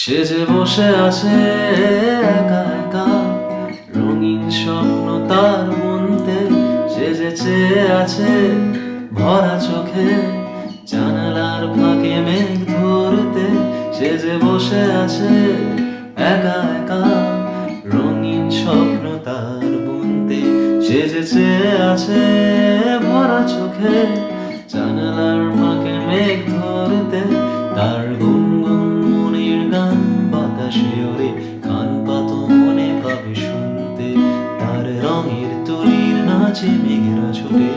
সে যে বসে আছে একা একা। রঙিন স্বপ্ন তার মনতে সে যে চেয়ে আছে। ভরা চোখে জানালার ফাঁকে মেঘ ধরতে সে যে বসে আছে একা একা। রঙিন স্বপ্ন তার বুনতে সে যে চেয়ে আছে। ভরা চোখে বাতাসে ওরে কান পাত মনে পাবে শুনতে। তার রঙের তলির নাচে মেঘেরা ছোটে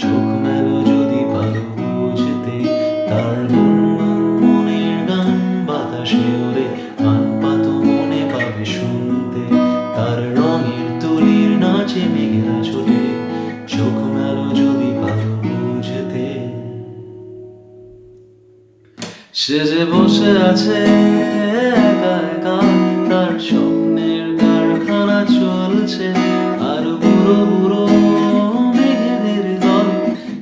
চোখ মেলো যদি পারো বুঝতে। তার মনের গান বাতাসে ওরে কান পাত মনে পাবে শুনতে। তার রঙের তলির নাচে মেঘেরা ছোটে চোখ মেলো যদি পারো বুঝতে। সে যে বসে আছে আছে আর বুড়ো বুড়ো মেঘেদের দল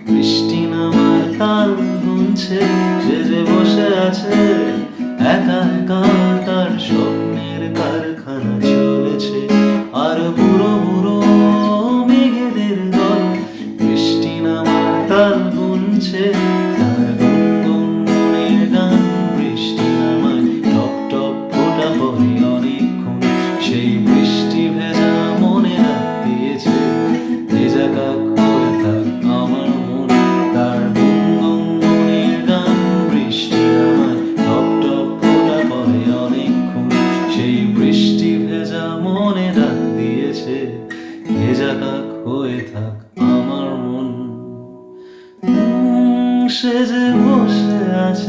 বৃষ্টি নামার তাল গুনছে সে যে বসে আছে, একা একা। ভেজা থাক হয়ে থাক আমার মন। সে যে বসে আছে